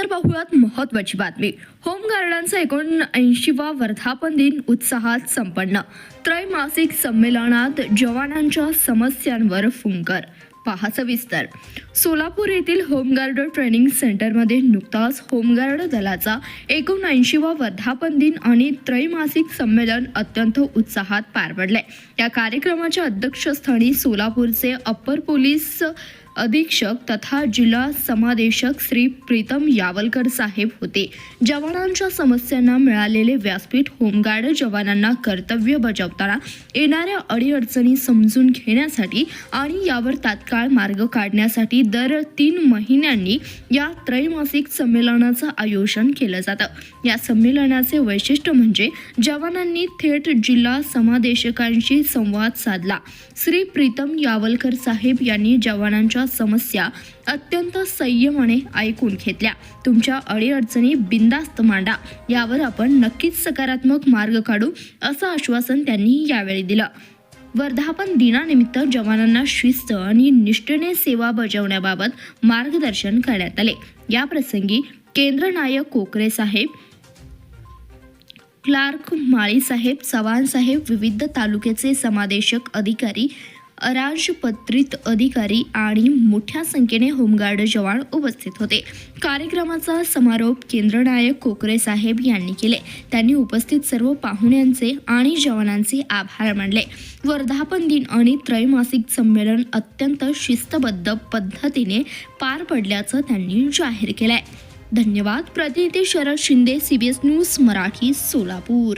पाहुयात महत्वाची बातमी. होमगार्डांचा एकोणऐंशीवा वर्धापन दिन उत्साहात संपन्न. त्रैमासिक संमेलनात जवानांच्या समस्यांवर फुंकर. पहा सविस्तर सोलापूर येथील होमगार्ड ट्रेनिंग सेंटरमध्ये नुकताच होमगार्ड दलाचा एकोणऐंशीवा वर्धापन दिन आणि त्रैमासिक संमेलन अत्यंत उत्साहात पार पडले. या कार्यक्रमाच्या अध्यक्षस्थानी सोलापूरचे अप्पर पोलीस अधीक्षक तथा जिल्हा समादेशक श्री प्रीतम यावलकर साहेब होते. जवानांच्या समस्यांना मिळालेले व्यासपीठ होमगार्ड जवानांना कर्तव्य बजावताना येणाऱ्या अडीअडचणी समजून घेण्यासाठी आणि यावर तात्काळ मार्ग काढण्यासाठी दर तीन महिन्यांनी या त्रैमासिक संमेलनाचं आयोजन केलं जातं. या संमेलनाचे वैशिष्ट्य म्हणजे जवानांनी थेट जिल्हा समादेशकांशी संवाद साधला. श्री प्रीतम यावलकर साहेब यांनी जवानांच्या समस्या अत्यंत संयमाने ऐकून घेतल्या. तुमच्या अडीअडचणी बिंदास्त मांडा. यावर आपण नक्कीच सकारात्मक मार्ग काढू असं आश्वासन त्यांनी यावेळी दिलं. वर्धापन दिनानिमित्त जवानांना शिस्त आणि निष्ठेने सेवा बजावण्याबाबत मार्गदर्शन करण्यात आले. याप्रसंगी केंद्र नायक कोकरे साहेब क्लार्क माळीसाहेब चव्हाणसाहेब विविध तालुक्याचे समादेशक अधिकारी अराजपत्रित अधिकारी आणि मोठ्या संख्येने होमगार्ड जवान उपस्थित होते. कार्यक्रमाचा समारोप केंद्रनायक कोकरे साहेब यांनी केले. त्यांनी उपस्थित सर्व पाहुण्यांचे आणि जवानांचे आभार मानले. वर्धापन दिन आणि त्रैमासिक संमेलन अत्यंत शिस्तबद्ध पद्धतीने पार पडल्याचं त्यांनी जाहीर केलंय. धन्यवाद. प्रतिनिधी शरद शिंदे सीबीएस न्यूज मराठी सोलापूर.